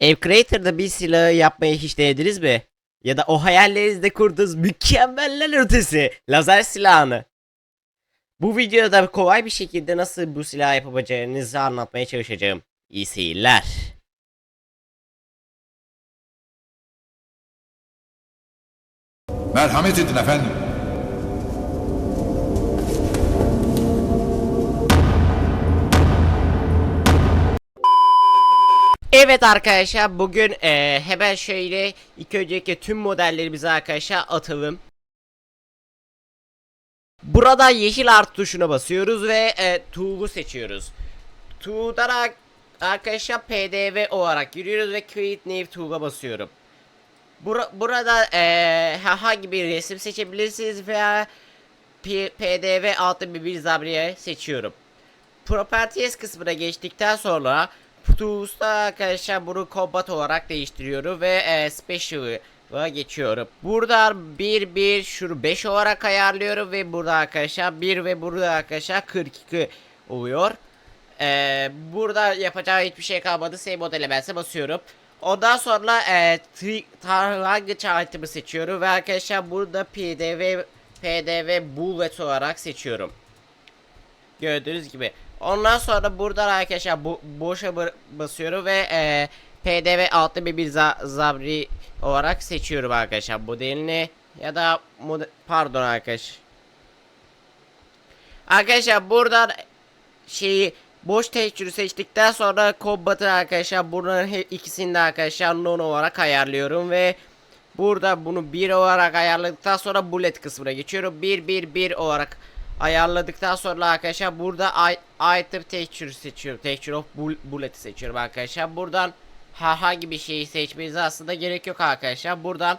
Ev Creator'da bir silahı yapmayı hiç denediniz mi? Ya da o hayallerinizde kurduğunuz mükemmeller ötesi lazer silahını. Bu videoda kolay bir şekilde nasıl bu silahı yapabileceğinizi anlatmaya çalışacağım. İyi seyirler. Merhamet edin efendim. Evet arkadaşlar bugün eee, hemen şöyle ilk önceki tüm modellerimizi arkadaşlar atalım. Burada yeşil art tuşuna basıyoruz ve e, tool'u seçiyoruz. Tool'dan ar- arkadaşlar pdv olarak giriyoruz ve create new tool'a basıyorum. Bura- burada e, herhangi bir resim seçebilirsiniz veya P- pdv altı bir bir zabriye seçiyorum. Properties kısmına geçtikten sonra Tools'ta arkadaşlar bunu combat olarak değiştiriyorum ve e, Special'a geçiyorum. Burada 1 1 şunu 5 olarak ayarlıyorum ve burada arkadaşlar 1 ve burada arkadaşlar 42 oluyor. E, burada yapacağı hiçbir şey kalmadı. Save modele bense basıyorum. Ondan sonra e, target item'ı seçiyorum ve arkadaşlar burada pdv pdv bullet olarak seçiyorum. Gördüğünüz gibi. Ondan sonra buradan arkadaşlar bu boşa basıyorum ve e, PDV altı bir bir za- zabri olarak seçiyorum arkadaşlar modelini ya da mode- pardon arkadaş. Arkadaşlar buradan şeyi boş texture'ı seçtikten sonra combat'ı arkadaşlar bunların ikisini de arkadaşlar non olarak ayarlıyorum ve burada bunu 1 olarak ayarladıktan sonra bullet kısmına geçiyorum. 1 1 1 olarak ayarladıktan sonra arkadaşlar burada i- item texture seçiyorum. Texture of bull- bullet'i seçiyorum arkadaşlar. Buradan herhangi bir şeyi seçmenize aslında gerek yok arkadaşlar. Buradan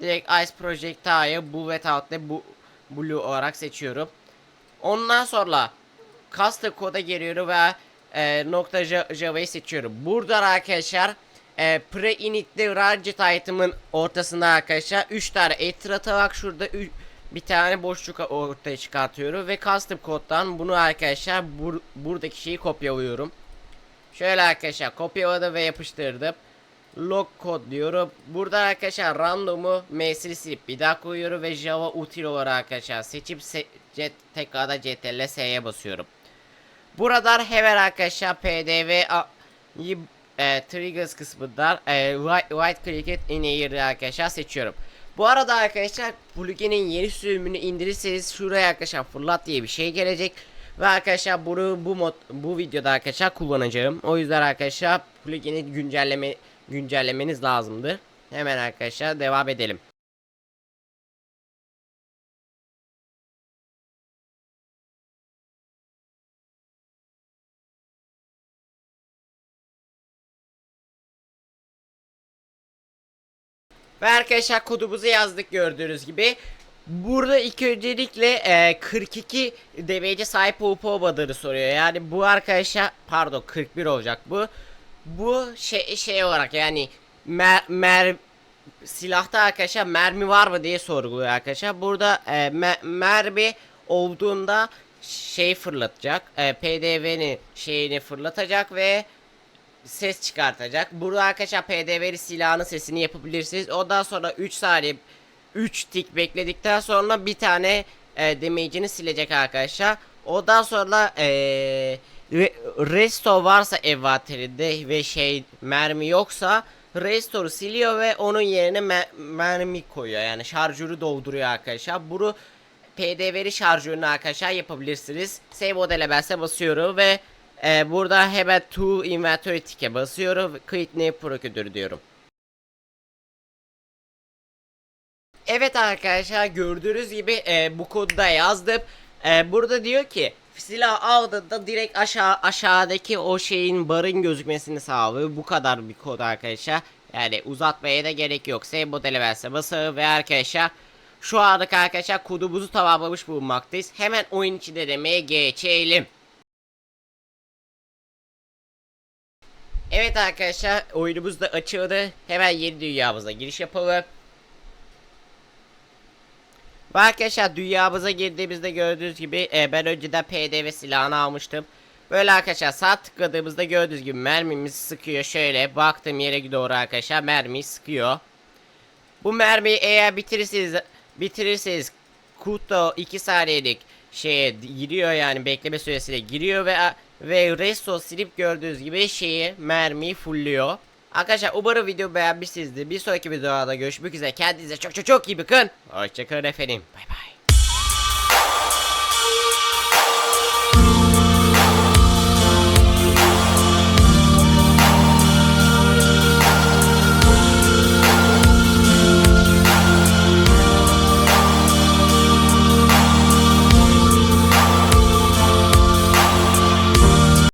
direkt Ice Projectile Bullet Out'le bu Blue olarak seçiyorum. Ondan sonra custom koda giriyorum ve e, nokta Ja- java'yı seçiyorum. Buradan arkadaşlar e, pre-init'li range item'ın ortasında arkadaşlar 3 tane enter atarak şurada ü- bir tane boşluk ortaya çıkartıyorum ve custom koddan bunu arkadaşlar bur- buradaki şeyi kopyalıyorum. Şöyle arkadaşlar kopyaladım ve yapıştırdım. Log kod diyorum. Burada arkadaşlar random'u m'sini silip bir daha koyuyorum ve java util olarak arkadaşlar seçip se cet tekrardan ctrl s'ye basıyorum. Buradan hemen arkadaşlar pdv e, triggers kısmından e, right, right click it in arkadaşlar seçiyorum. Bu arada arkadaşlar plugin'in yeni sürümünü indirirseniz şuraya arkadaşlar fırlat diye bir şey gelecek. Ve arkadaşlar bunu bu mod bu videoda arkadaşlar kullanacağım. O yüzden arkadaşlar plugin'i güncelleme güncellemeniz lazımdır. Hemen arkadaşlar devam edelim. Ve arkadaşlar kodumuzu yazdık gördüğünüz gibi. Burada ilk öncelikle e, 42 DB'ye sahip olup olmadığını soruyor. Yani bu arkadaşlar pardon 41 olacak bu. Bu şey şey olarak yani mer, mer silahta arkadaşlar mermi var mı diye sorguluyor arkadaşlar. Burada e, me- mermi olduğunda şey fırlatacak. E, PDV'nin şeyini fırlatacak ve ses çıkartacak. Burada arkadaşlar PDV'li silahının sesini yapabilirsiniz. Ondan sonra 3 saniye 3 tik bekledikten sonra bir tane e, damage'ini silecek arkadaşlar. Ondan sonra e, re- resto varsa envanterinde ve şey mermi yoksa restore'u siliyor ve onun yerine me- mermi koyuyor. Yani şarjörü dolduruyor arkadaşlar. Bunu PDV'li şarjörünü arkadaşlar yapabilirsiniz. Save modele bense basıyorum ve e, burada hemen tool inventory tick'e basıyorum. Create new procedure diyorum. Evet arkadaşlar gördüğünüz gibi e, bu kodu da yazdım. E, burada diyor ki silah aldığında direkt aşağı aşağıdaki o şeyin barın gözükmesini sağlıyor. Bu kadar bir kod arkadaşlar. Yani uzatmaya da gerek yok. Save modele verse basıyorum ve arkadaşlar şu anlık arkadaşlar kodumuzu tamamlamış bulunmaktayız. Hemen oyun içi denemeye geçelim. Evet arkadaşlar oyunumuz da açıldı. Hemen yeni dünyamıza giriş yapalım. Ve arkadaşlar dünyamıza girdiğimizde gördüğünüz gibi e, ben önceden PDV silahını almıştım. Böyle arkadaşlar sağ tıkladığımızda gördüğünüz gibi mermimiz sıkıyor. Şöyle baktığım yere doğru arkadaşlar mermiyi sıkıyor. Bu mermiyi eğer bitirirseniz bitirirseniz Kuto 2 saniyelik şeye giriyor yani bekleme süresiyle giriyor ve ve resto silip gördüğünüz gibi şeyi mermiyi fullüyor. Arkadaşlar umarım video beğenmişsinizdir. Bir sonraki videoda görüşmek üzere. Kendinize çok çok çok iyi bakın. Hoşçakalın efendim. Bay bay.